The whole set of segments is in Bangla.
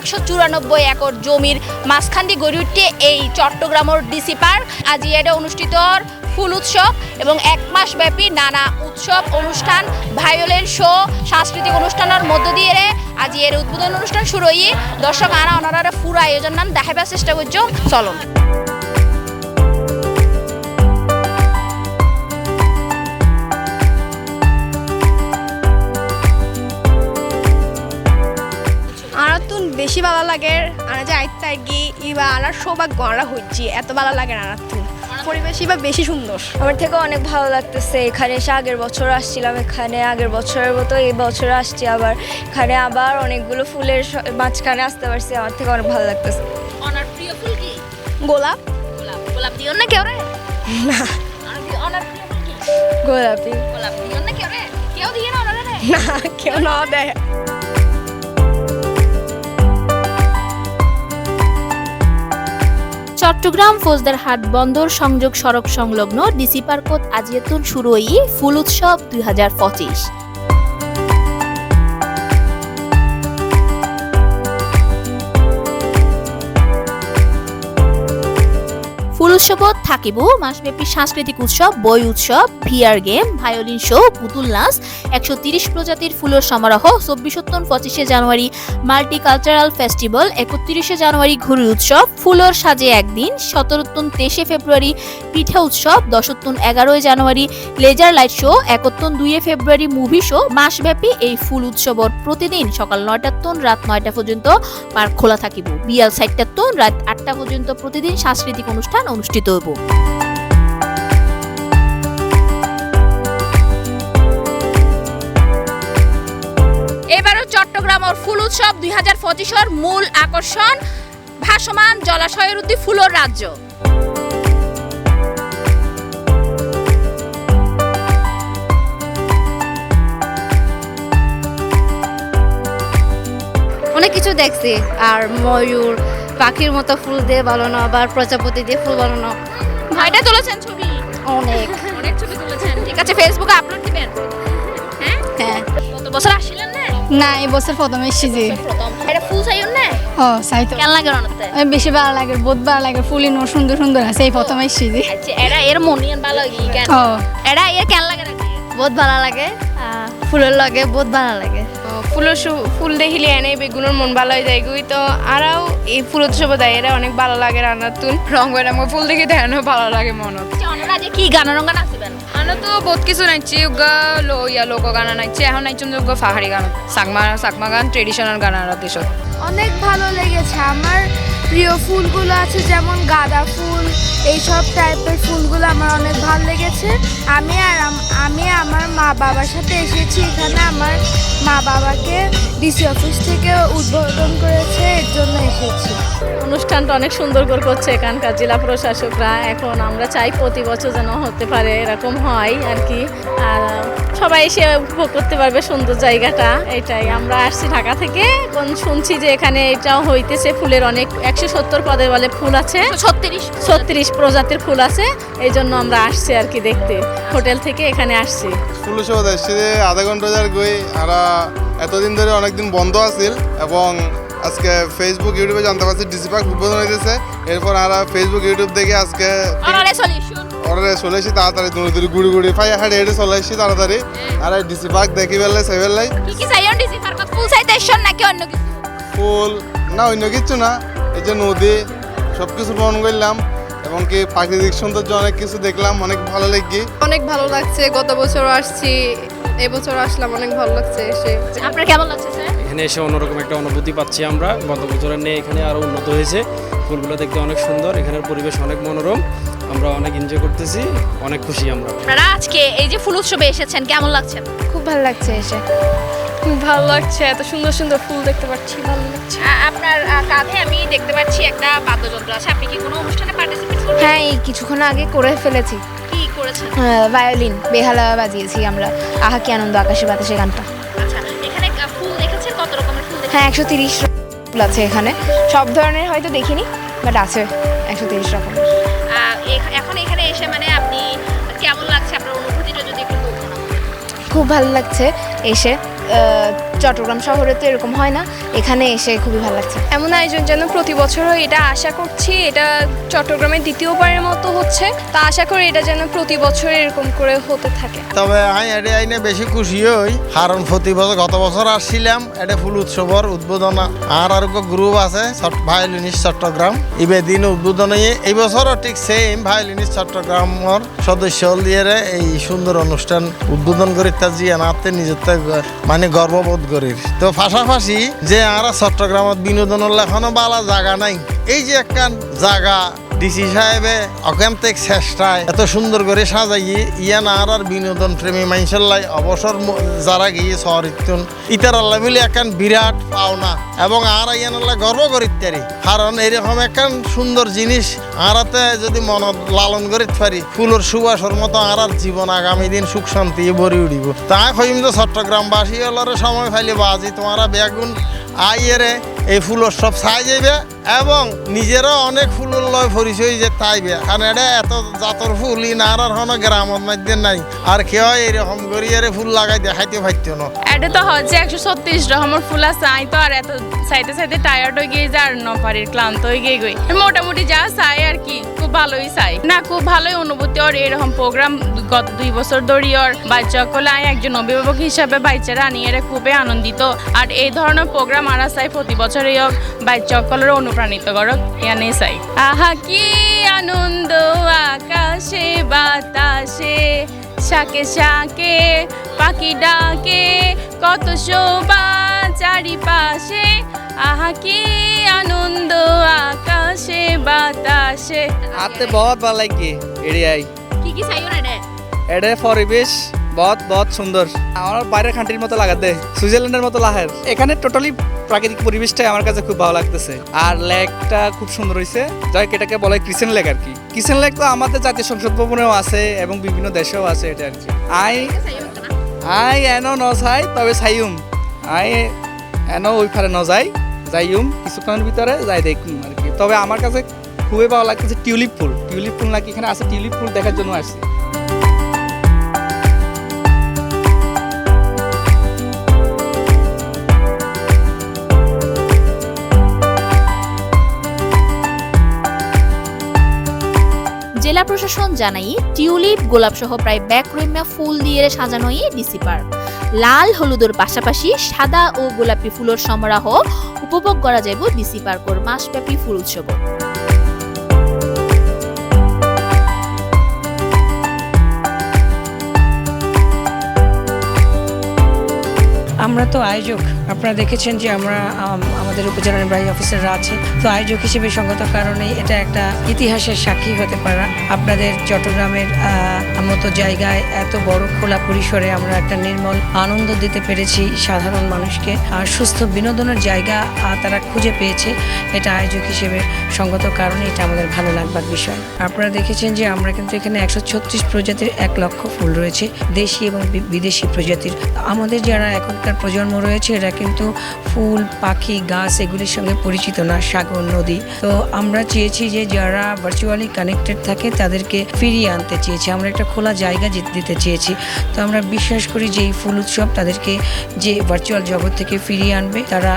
একশো চুরানব্বই একর জমির মাঝখান গড়ে উঠছে এই চট্টগ্রামের ডিসি পার্ক। আজ এটা অনুষ্ঠিত ফুল উৎসব এবং এক মাস ব্যাপী নানা উৎসব, অনুষ্ঠান ভায়োলেন শো, সাংস্কৃতিক অনুষ্ঠানের মধ্য দিয়ে আজ এর উদ্বোধন অনুষ্ঠান শুরু হই দর্শক আনা অনারা পুরো আয়োজন নাম দেখাবার চেষ্টা করছ। চলুন। বেশি ভালো লাগে আনা যে আইতে গি ইবা আনার সৌভাগ্য আনা হচ্ছি এত ভালো লাগে না আনার তুন পরিবেশ ইবা বেশি সুন্দর। আমার থেকে অনেক ভালো লাগতেছে। এখানে এসে আগের বছর আসছিলাম এখানে আগের বছরের মতো এই বছর আসছি আবার। এখানে আবার অনেকগুলো ফুলের মাঝখানে আসতে পারছি আমার থেকে অনেক ভালো লাগতেছে। অনার প্রিয় ফুল কি? গোলাপ। গোলাপ। গোলাপ দিও না কেউ রে? না। অনার প্রিয় ফুল কি? গোলাপি। গোলাপ দিও না কেউ রে? কেউ দিয়ে না না কেউ না দেয়। চট্টগ্রাম ফৌজদারহাট বন্দর সংযোগ সড়ক সংলগ্ন ডিসি পার্কত আজিয়াতুল শুরুই ফুল উৎসব দুই হাজার পঁচিশ। উৎসবত থাকিব। মাসব্যাপী সাংস্কৃতিক উৎসব, বই উৎসব, ভিআর গেম, ভায়োলিন শো, পুতুল নাচ, একশো তিরিশ প্রজাতির ফুলের সমারোহ চব্বিশোত্তন পঁচিশে জানুয়ারি মাল্টি কালচারাল ফেস্টিভ্যাল, একত্রিশে জানুয়ারি ঘুরি উৎসব, ফুলর সাজে একদিন সতেরোত্তন তেইশে ফেব্রুয়ারি পিঠা উৎসব দশোত্তন এগারোই জানুয়ারি লেজার লাইট শো একত্তন দুইয়ে ফেব্রুয়ারি মুভি শো। মাসব্যাপী এই ফুল উৎসবর প্রতিদিন সকাল নয়টার তন রাত নয়টা পর্যন্ত পার্ক খোলা থাকিব। বিয়াল সাইটটার তন রাত আটটা পর্যন্ত প্রতিদিন সাংস্কৃতিক অনুষ্ঠান অনুষ্ঠান অনুষ্ঠিত হইব এবারও চট্টগ্রাম ওর ফুল উৎসব দুই হাজার পঁচিশের মূল আকর্ষণ ভাসমান জলাশয়ের উদ্দি ফুলর রাজ্য। অনেক কিছু দেখছি আর ময়ূর পাখির মতো ফুল দিয়ে বানানো আবার প্রজাপতি দিয়ে ফুল বানানো। ভাইটা তুলেছেন ছবি? অনেক। অনেক ছবি তুলেছেন। ঠিক আছে ফেসবুকে আপলোড দিবেন। হ্যাঁ? হ্যাঁ। গত বছর আসছিলেন না? না এই বছর প্রথমে এসেছি এটা ফুল চাইন না? ও সাই তো। কেন লাগে অনতে বেশি ভালো লাগে বহুত ভালো লাগে। ফুল ইনো সুন্দর সুন্দর আছে এই প্রথমে এসেছি আচ্ছা এরা এর মনিয়ান ভালো কি কেন? ও। এরা এর কেন লাগে? বহুত ভালো লাগে। ফুলের লাগে বহুত ভালো লাগে। ফুলের ফুল দেখিলে এনে বেগুনের মন ভালো হয়ে যায় গুই তো আরও এই ফুল উৎসব দেয় এরা অনেক ভালো লাগে রান্নার তুন। রং বেরঙ ফুল দেখি দেখানো ভালো লাগে মনত। আচ্ছা কি গান রঙা নাচবেন আনো তো বহুত কিছু নাচছি উগা লো ইয়া লোক গান নাচছি এখন নাচছি উগা পাহাড়ি গান সাকমা সাকমা গান ট্রেডিশনাল গান আর দেশত অনেক ভালো লেগেছে। প্রিয় ফুলগুলো আছে, যেমন গাঁদা ফুল, এইসব টাইপের ফুলগুলো আমার অনেক ভালো লেগেছে। আমি আর আমি আমার মা বাবার সাথে এসেছি, এখানে আমার মা বাবাকে ডিসি অফিস থেকে উদ্বোধন করেছে, এর জন্য এসেছি। অনুষ্ঠানটা অনেক সুন্দর করে করছে এখানকার জেলা প্রশাসকরা। এখন আমরা চাই প্রতি বছর যেন হতে পারে এরকম হয় আর কি। আর সবাই এসে উপভোগ করতে পারবে সুন্দর জায়গাটা, এটাই। আমরা আসছি ঢাকা থেকে। শুনছি যে এখানে এটাও হইতেছে ফুলের অনেক একশো সত্তর পদের বলে ফুল আছে। ছত্রিশ। ছত্রিশ প্রজাতির ফুল আছে। এই জন্য আমরা আসছি আর কি দেখতে। হোটেল থেকে এখানে আসছি। ফুল উৎসব দেখছি যে আধা ঘণ্টা যার গই। আর এতদিন ধরে অনেকদিন বন্ধ আছিল এবং আজকে ফেসবুক ইউটিউবে জানতে পারছি ডিসি পার্ক উদ্বোধন হইতেছে। এরপর আর ফেসবুক ইউটিউব দেখে আজকে অর্ডারে চলে এসেছি। তাড়াতাড়ি দূরে দূরে গুড়ি গুড়ি ফাই হাড়ে হেঁটে চলে এসেছি তাড়াতাড়ি। আর ডিসি পার্ক দেখি ফেললে সে ফেললাই কি কি চাইন ডিসি পার্কত ফুল চাইতে এসন নাকি অন্য কিছু? ফুল না অন্য কিচ্ছু না। এই যে নদী সব কিছু ভ্রমণ করলাম এবং কি প্রাকৃতিক সৌন্দর্য অনেক কিছু দেখলাম অনেক ভালো লেগে অনেক ভালো লাগছে গত বছর আসছি এবছর আসলাম অনেক ভালো লাগছে এসে। আপনার কেমন লাগছে স্যার? এখানে এসে অন্যরকম একটা অনুভূতি পাচ্ছি আমরা। গত বছরের নিয়ে এখানে আরও উন্নত হয়েছে। ফুলগুলো দেখতে অনেক সুন্দর এখানের পরিবেশ অনেক মনোরম। আমরা অনেক এনজয় করতেছি অনেক খুশি আমরা। আপনারা আজকে এই যে ফুল উৎসবে এসেছেন কেমন লাগছে? খুব ভালো লাগছে এসে। ভালো লাগছে এত সুন্দর সুন্দর ফুল দেখতে পাচ্ছি ভালো লাগছে। আপনার কাঁধে আমি দেখতে পাচ্ছি একটা বাদ্যযন্ত্র আছে। আপনি কি কোনো অনুষ্ঠানে পার্টিসিপেট হ্যাঁ এই কিছুক্ষণ আগে করে ফেলেছি। কি করেছেন? ভায়োলিন বেহালা বাজিয়েছি আমরা। আহা কি আনন্দ আকাশে বাতাসে গানটা। আচ্ছা এখানে ফুল দেখেছেন? কত রকমের ফুল হ্যাঁ একশো তিরিশ ফুল আছে এখানে। সব ধরনের হয়তো দেখিনি বাট আছে একশো তিরিশ রকমের। এখন এখানে এসে মানে আপনি কেমন লাগছে? আপনার অনুভূতিটা যদি একটু খুব ভালো লাগছে এসে। আহ, চট্টগ্রাম শহরে তো এরকম হয় না। এখানে এসে খুবই ভালো লাগছে। এমন আয়োজন যেন প্রতি বছরও এটা আশা করছি। এটা চট্টগ্রামের দ্বিতীয়বারের মতো হচ্ছে। তা আশা করি এটা যেন প্রতি বছর এরকম করে হতে থাকে। তবে আমি এটা আইনে বেশি খুশি হই। কারণ প্রতি বছর গত বছর আসছিলাম এটা ফুল উৎসবর উদ্বোধন আর আর গ্রুপ আছে ভায়োলিনিস্ট চট্টগ্রাম। ইবে দিন উদ্বোধন হয়ে এই বছরও ঠিক সেম ভায়োলিনিস্ট চট্টগ্রামর সদস্য দিয়ে এই সুন্দর অনুষ্ঠান উদ্বোধন করি তা জিয়া নাতে নিজের মানে গর্ববোধ করি তো পাশাপাশি যে আমরা চট্টগ্রামত বিনোদনের এখনও বালা জায়গা নাই। এই যে একখান জায়গা ডিসি সাহেবে অকান্তিক চেষ্টায় এত সুন্দর করে সাজাইয়ে ইয়ান আর আর বিনোদন প্রেমী মানুষের অবসর যারা গিয়ে শহর ইতুন ইতার আল্লাহ মিলে একখান বিরাট পাওনা এবং আর ইয়ান আল্লাহ গর্ব করিতারি কারণ এরকম একখান সুন্দর জিনিস আরাতে যদি মনত লালন করিতে পারি, ফুলের সুবাসর মতো আর আর জীবন আগামী দিন সুখ শান্তি ভরি উঠিব। তা কইম তো চট্টগ্রামবাসী হলরে সময় ফাইলে বাজি, তোমারা বেগুন আইয়েরে এই ফুলের সব ছাই যাইবে এবং নিজেরও অনেক ফুলের লয় পরিচয় যে তাইবে। কারণ এটা এত জাতর ফুল ই না আর হন গ্রামের মধ্যে নাই। আর কেউ এরকম করিয়ে ফুল লাগাই দেখাইতে পারতো না। এটা তো হচ্ছে একশো ছত্রিশ রকমের ফুল আছে। আই তো আর এত সাইতে সাইতে টায়ার্ড হয়ে গিয়ে যা আর নপারি ক্লান্ত হয়ে গিয়ে গই। মোটামুটি যা চাই আর কি, খুব ভালোই চাই না, খুব ভালোই অনুভূতি। ওর এরকম প্রোগ্রাম গত দুই বছর ধরে ওর বাচ্চা কলে আমি একজন অভিভাবক হিসাবে বাচ্চারা এরা খুবই আনন্দিত। আর এই ধরনের প্রোগ্রাম আরা চাই প্রতি বছরই বছরেও বাইক সকলের অনুপ্রাণিত করক ইয়ানে চাই আহা কি আনন্দ আকাশে বাতাসে শাকে শাকে পাখি ডাকে কত শোভা চারিপাশে। আহা কি আনন্দ আকাশে বাতাসে। আতে বহুত ভালো লাগে এড়িয়াই। কি কি চাইও না এটা পরিবেশ। বহুত বহুত সুন্দর। আমার বাইরের কান্ট্রির মতো লাগাতে সুইজারল্যান্ডের মতো লাহের। এখানে টোটালি প্রাকৃতিক পরিবেশটাই আমার কাছে খুব ভালো লাগতেছে। আর লেকটা খুব সুন্দর হয়েছে যাই এটাকে বলে ক্রিসেন লেক আর কি ক্রিসেন লেক তো আমাদের জাতীয় সংসদ ভবনেও আছে এবং বিভিন্ন দেশেও আছে এটা আর কি আই আই এনো ন যাই তবে চাইম আই এনো ওই ফারে ন যাই যাইম কিছুক্ষণের ভিতরে যাই দেখুন আর কি তবে আমার কাছে খুবই ভালো লাগতেছে টিউলিপ ফুল। টিউলিপ ফুল নাকি এখানে আছে? টিউলিপ ফুল দেখার জন্য আসছি। জেলা প্রশাসন জানাই টিউলিপ গোলাপ সহ প্রায় ব্যাকরম্যা ফুল দিয়ে সাজানো ডিসি পার্ক। লাল হলুদের পাশাপাশি সাদা ও গোলাপি ফুলের সমারোহ উপভোগ করা যাইব ডিসি পার্কর মাসব্যাপী ফুল উৎসব। আমরা তো আয়োজক। আপনারা দেখেছেন যে আমরা আম, আমাদের উপজেলা নির্বাহী অফিসাররা আছে। তো আয়োজক হিসেবে সঙ্গত কারণে এটা একটা ইতিহাসের সাক্ষী হতে পারা। আপনাদের চট্টগ্রামের মতো জায়গায় এত বড় খোলা পরিসরে আমরা একটা নির্মল আনন্দ দিতে পেরেছি সাধারণ মানুষকে। আর সুস্থ বিনোদনের জায়গা তারা খুঁজে পেয়েছে। এটা আয়োজক হিসেবে সঙ্গত কারণে এটা আমাদের ভালো লাগবার বিষয়। আপনারা দেখেছেন যে আমরা কিন্তু এখানে একশো ছত্রিশ প্রজাতির এক লক্ষ ফুল রয়েছে দেশি এবং বিদেশি প্রজাতির। আমাদের যারা এখনকার প্রজন্ম রয়েছে এরা কিন্তু ফুল, পাখি, গাছ এগুলির সঙ্গে পরিচিত না, সাগর, নদী। তো আমরা চেয়েছি যে যারা ভার্চুয়ালি কানেক্টেড থাকে তাদেরকে ফিরিয়ে আনতে চেয়েছি। আমরা একটা খোলা জায়গা দিতে চেয়েছি। তো আমরা বিশ্বাস করি যে এই ফুল উৎসব তাদেরকে যে ভার্চুয়াল জগৎ থেকে ফিরিয়ে আনবে, তারা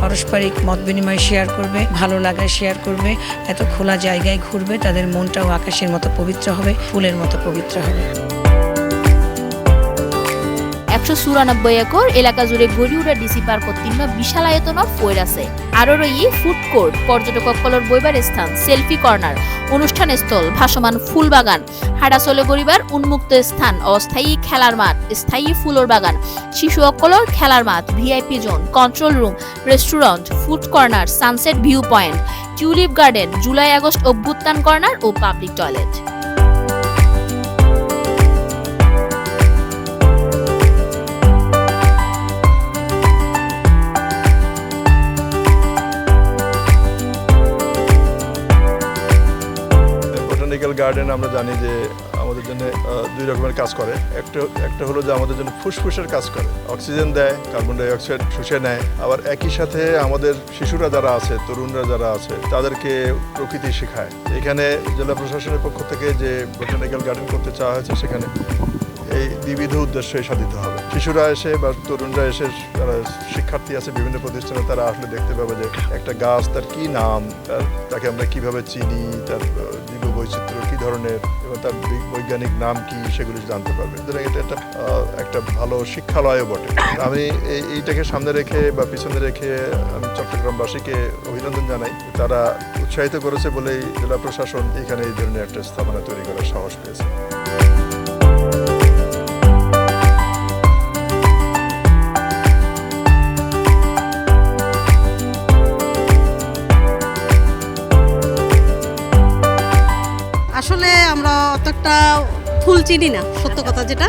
পারস্পরিক মত বিনিময় শেয়ার করবে, ভালো লাগা শেয়ার করবে, এত খোলা জায়গায় ঘুরবে, তাদের মনটাও আকাশের মতো পবিত্র হবে, ফুলের মতো পবিত্র হবে। একশো চুরানব্বই একর, এলাকা জুড়ে গড়ি উঠা ডিসি পার্ক তিন্ন বিশাল আয়তনের ফৈর আছে। আরও রই ফুড কোর্ট পর্যটকসকলের বইবার স্থান, সেলফি কর্নার অনুষ্ঠান স্থল ভাসমান ফুল বাগান হাডাচলে গরিবার উন্মুক্ত স্থান, অস্থায়ী খেলার মাঠ, স্থায়ী ফুলর বাগান, শিশু অকলর খেলার মাঠ, VIP zone, control room, restaurant, food corner, sunset view point, tulip garden, July August অভ্যুত্থান কর্নার ও পাবলিক টয়লেট। বোটানিক্যাল গার্ডেন আমরা জানি যে আমাদের জন্য দুই রকমের কাজ করে। একটা একটা হলো যে আমাদের জন্য ফুসফুসের কাজ করে। অক্সিজেন দেয়, কার্বন ডাই অক্সাইড শুষে নেয়। আবার একই সাথে আমাদের শিশুরা যারা আছে, তরুণরা যারা আছে, তাদেরকে প্রকৃতি শেখায়। এখানে জেলা প্রশাসনের পক্ষ থেকে যে বোটানিক্যাল গার্ডেন করতে চাওয়া হয়েছে, সেখানে এই দ্বিবিধ উদ্দেশ্যে সাধিত হবে। শিশুরা এসে বা তরুণরা এসে, যারা শিক্ষার্থী আছে বিভিন্ন প্রতিষ্ঠানে, তারা আসলে দেখতে পাবে যে একটা গাছ তার কি নাম, তার, তাকে আমরা কীভাবে চিনি, তার বৈচিত্র্য, কি ধরনের এবং তার বৈজ্ঞানিক নাম কি সেগুলি জানতে পারবে। সুতরাং এটা একটা একটা ভালো শিক্ষালয়ও বটে। আমি এই- এইটাকে সামনে রেখে বা পিছনে রেখে আমি চট্টগ্রামবাসীকে অভিনন্দন জানাই। তারা উৎসাহিত করেছে বলেই জেলা প্রশাসন এখানে এই ধরনের একটা স্থাপনা তৈরি করার সাহস পেয়েছে। অতটা ফুল চিনি না সত্য কথা যেটা।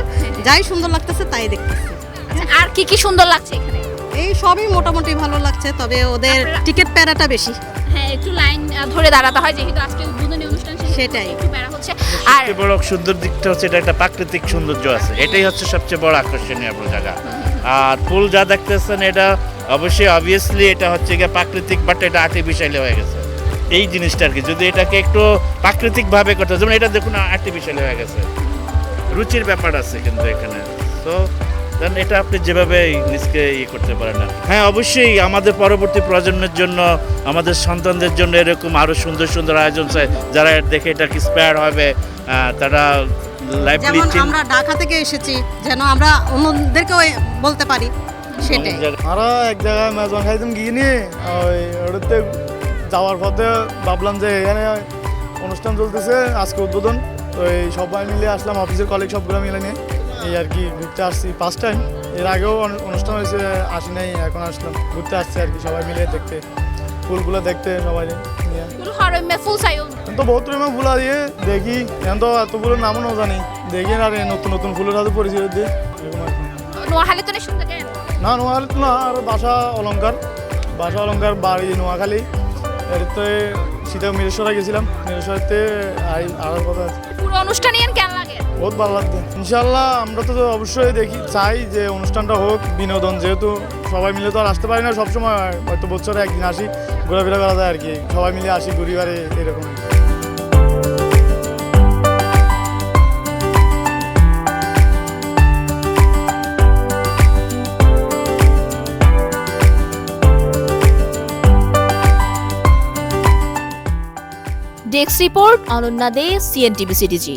যাই সুন্দর লাগতেছে তাই দেখতেছি। আচ্ছা আর কি কি সুন্দর লাগছে এখানে? এই সবই মোটামুটি ভালো লাগছে তবে ওদের টিকিট প্যারাটা বেশি। হ্যাঁ একটু লাইন ধরে দাঁড়াতে হয় যেহেতু আজকে উদ্বোধনী অনুষ্ঠান সেটাই। একটু হচ্ছে। আর সবচেয়ে বড় সুন্দর দিকটা হচ্ছে এটা একটা প্রাকৃতিক সৌন্দর্য আছে। এটাই হচ্ছে সবচেয়ে বড় আকর্ষণীয় জায়গা। আর ফুল যা দেখতেছেন এটা অবশ্যই অবভিয়াসলি এটা হচ্ছে গিয়ে প্রাকৃতিক বাট এটা আর্টিফিশিয়ালি হয়ে গেছে। এই জিনিসটা আর কি। যদি এটাকে একটু প্রাকৃতিকভাবে করতে যেমন এটা দেখুন আর্টিফিশিয়ালি হয়ে গেছে। রুচির ব্যাপার আছে কিন্তু এখানে। তো দেন এটা আপনি যেভাবে নিজকে ইয়ে করতে পারেন কি। হ্যাঁ অবশ্যই আমাদের পরবর্তী প্রজন্মের জন্য আমাদের সন্তানদের জন্য এরকম আরও সুন্দর সুন্দর আয়োজন চাই। যারা দেখে এটা ইন্সপায়ার হবে তারা আমরা ঢাকা থেকে এসেছি যেন আমরা অন্যদেরকেও বলতে পারি। সেটাই। আমরা এক জায়গায় মেজন খাইতাম গিয়ে নিয়ে ওই ওটাতে যাওয়ার পথে ভাবলাম যে এখানে অনুষ্ঠান চলতেছে আজকে উদ্বোধন। তো এই সবাই মিলে আসলাম অফিসের কলিগ সবগুলো মিলে নিয়ে। এই আর কি ঘুরতে আসছি ফার্স্ট টাইম এর আগেও অনুষ্ঠান হয়েছে আসি নাই এখন আসলাম। ঘুরতে আসছি আর কি সবাই মিলে দেখতে। ফুলগুলো দেখতে সবাই নিয়ে। তো বহুত রকমের ফুল দিয়ে দেখি। এখন তো এত ফুলের নামও না জানি দেখি আর নতুন নতুন ফুলের সাথে পরিচয় দিই। গেন না নোয়াখালী তো না আর বাসা অলঙ্কার বাসা অলঙ্কার বাড়ি নোয়াখালী। এরতে সীতা মিরেশ্বরে গেছিলাম। মিরেশ্বরতে আসার কথা আছে। পুরো অনুষ্ঠানই কেন লাগে? বহুত ভালো লাগতো ইনশাল্লাহ আমরা তো অবশ্যই দেখি চাই যে অনুষ্ঠানটা হোক বিনোদন যেহেতু সবাই মিলে তো আর আসতে পারি না সবসময় হয়তো বছরে একদিন আসি ঘোরাফেরা করা যায় আর কি। সবাই মিলে আসি ঘুরিবারে এরকম। Desk report Ananya Dey CNTV CTG